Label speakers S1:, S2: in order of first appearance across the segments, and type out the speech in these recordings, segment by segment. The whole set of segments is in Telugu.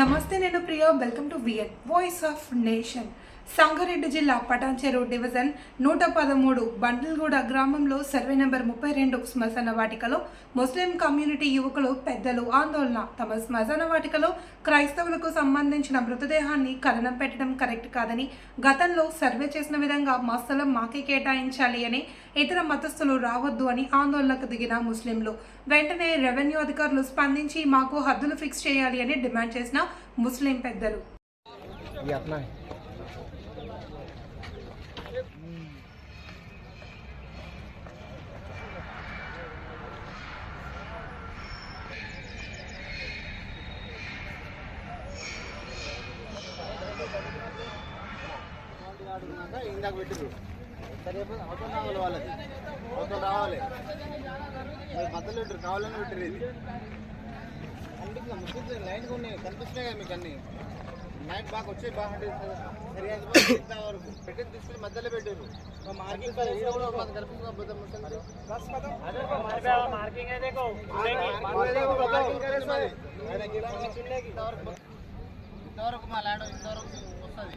S1: నమస్తే నేను ప్రియా. వెల్కమ్ టు వియట్ వాయిస్ ఆఫ్ నేషన్ సంగారెడ్డి జిల్లా పటాన్చెరు డివిజన్ నూట పదమూడు బండల్గూడ గ్రామంలో సర్వే నెంబర్ ముప్పై రెండు శ్మశాన వాటికలో ముస్లిం కమ్యూనిటీ యువకులు పెద్దలు ఆందోళన. తమ శ్మశాన వాటికలో క్రైస్తవులకు సంబంధించిన మృతదేహాన్ని కలనం పెట్టడం కరెక్ట్ కాదని గతంలో సర్వే చేసిన విధంగా మా స్థలం మాకే కేటాయించాలి అని ఇతర మతస్థులు రావద్దు అని ఆందోళనకు దిగిన ముస్లింలు. వెంటనే రెవెన్యూ అధికారులు స్పందించి మాకు హద్దులు ఫిక్స్ చేయాలి అని డిమాండ్ చేసిన ముస్లిం పెద్దలు.
S2: ఇందాక పెట్టిరు సరే అవతల రావాలి వాళ్ళది. అవతల రావాలి మరి మధ్యలో పెట్టరు కావాలని పెట్టరు ఇది. అందుకే ముస్లింస్ లైన్గా ఉన్నాయి కనిపిస్తున్నాయి కదా మీకు అన్ని. నైట్ బాగా సరిగా వరకు. పెట్టి తీసుకుని మధ్యలో పెట్టారు. మార్కింగ్ పోతే ఇంతవరకు మా ల్యాండ్ ఇంతవరకు వస్తుంది.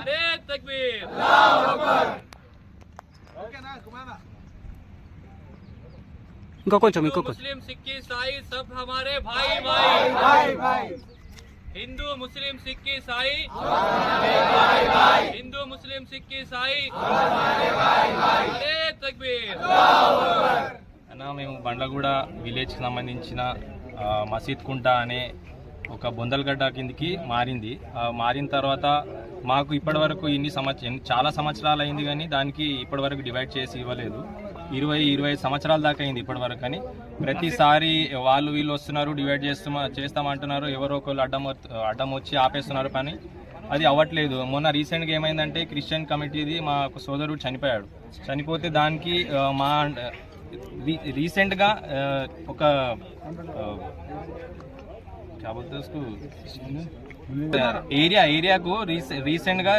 S3: అరే
S4: తక్బీర్. కొంచెం ఇంకో
S3: ముస్లిం సిక్కి సాయి సబ్ హమారే భాయి భాయి. హిందూ ముస్లిం సిక్కి సాయి. హిందూ ముస్లిం సిక్కి సాయి. అరే తక్బీర్. అన్న మేము బండ్లగూడ విలేజ్కి సంబంధించిన మసీద్ కుంట అనే ఒక బొందలగడ్డ కిందికి మారింది. మారిన తర్వాత మాకు ఇప్పటివరకు ఇన్ని సంవత్సరం చాలా సంవత్సరాలు అయింది కానీ దానికి ఇప్పటివరకు డివైడ్ చేసి ఇవ్వలేదు. ఇరవై ఇరవై సంవత్సరాల దాకా అయింది ఇప్పటివరకు కానీ ప్రతిసారి వాళ్ళు వీళ్ళు వస్తున్నారు డివైడ్ చేస్తున్నా చేస్తామంటున్నారు. ఎవరో ఒకళ్ళు అడ్డం అడ్డం వచ్చి ఆపేస్తున్నారు పని. అది అవ్వట్లేదు. మొన్న రీసెంట్గా ఏమైందంటే క్రిస్టియన్ కమిటీది మా సోదరుడు చనిపోయాడు. చనిపోతే దానికి మా రీసెంట్గా ఒక क्या बोलते हैं उसको एरिया एरिया को रीसेंट గా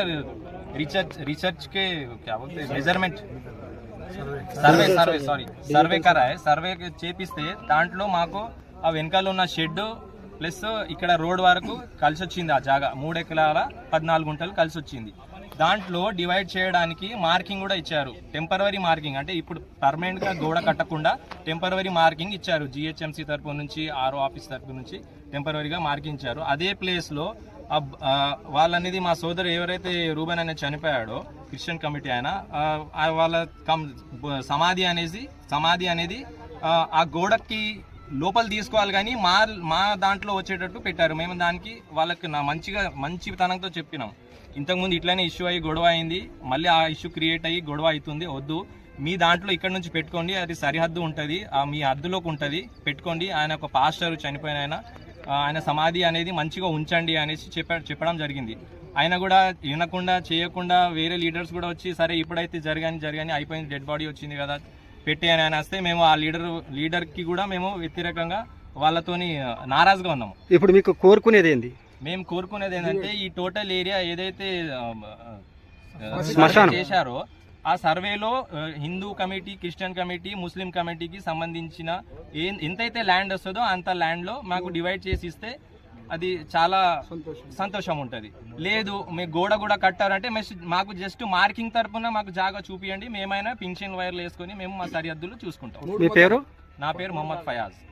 S3: రీసెర్చ్ రీసెర్చ్ के क्या बोलते हैं measurement survey survey sorry survey కరాయ్ survey చేపిస్తే దాంట్లో మాకు ఆ వెనకాల ఉన్న షెడ్ ప్లస్ ఇక్కడ రోడ్ వరకు కలిసి వచ్చింది ఆ జాగా మూడు ఎకరాల పద్నాలుగు గుంటలు కలిసి వచ్చింది దాంట్లో డివైడ్ చేయడానికి మార్కింగ్ కూడా ఇచ్చారు టెంపరవరీ మార్కింగ్ అంటే ఇప్పుడు పర్మనెంట్ గా గోడ కట్టకుండా టెంపరవరీ మార్కింగ్ ఇచ్చారు జిహెచ్ఎంసీ తరపు నుంచి ఆర్ఓ ఆఫీస్ తరపు నుంచి టెంపరీగా మార్కించారు. అదే ప్లేస్లో వాళ్ళనేది మా సోదరు ఎవరైతే రూబన్ అనేది చనిపోయాడో క్రిస్టియన్ కమిటీ ఆయన వాళ్ళ కం సమాధి అనేది సమాధి అనేది ఆ, గోడకి లోపల తీసుకోవాలి కానీ మా మా దాంట్లో వచ్చేటట్టు పెట్టారు. మేము దానికి వాళ్ళకి నా మంచిగా మంచితనంతో చెప్పినాం. ఇంతకుముందు ఇట్లనే ఇష్యూ అయ్యి గొడవ అయింది. మళ్ళీ ఆ ఇష్యూ క్రియేట్ అయ్యి గొడవ అవుతుంది. వద్దు. మీ దాంట్లో ఇక్కడ నుంచి పెట్టుకోండి. అది సరిహద్దు ఉంటుంది. ఆ మీ హద్దులోకి ఉంటుంది. పెట్టుకోండి. ఆయన ఒక పాస్టర్ చనిపోయిన ఆయన ఆయన సమాధి అనేది మంచిగా ఉంచండి అనేసి చెప్ప చెప్పడం జరిగింది. ఆయన కూడా వినకుండా చేయకుండా వేరే లీడర్స్ కూడా వచ్చి సరే ఇప్పుడైతే జరగాని జరగాని అయిపోయింది డెడ్ బాడీ వచ్చింది కదా పెట్టి అని ఆయన వస్తే మేము ఆ లీడర్ లీడర్కి కూడా మేము వ్యతిరేకంగా వాళ్ళతోని నారాజుగా ఉన్నాము.
S4: ఇప్పుడు మీకు కోరుకునేది ఏంది?
S3: మేము కోరుకునేది ఏంటంటే ఈ టోటల్ ఏరియా ఏదైతే. చేశారో ఆ సర్వేలో Hindu committee Christian committee Muslim కమిటీకి సంబంధించిన ఏ- ఎంతైతే ల్యాండ్ వస్తుందో అంత ల్యాండ్లో మాకు డివైడ్ చేసి ఇస్తే అది చాలా సంతోషం. ఉంటుంది. లేదు మీ గోడ కూడా కట్టారంటే మెస్- మాకు జస్ట్ మార్కింగ్ తరపున మాకు జాగా చూపియండి. మేమైనా పింఛన్ వైర్లు వేసుకొని మేము మా సరిహద్దులు చూసుకుంటాం.
S4: పేరు?
S3: నా పేరు మొహమ్మద్ ఫయాజ్.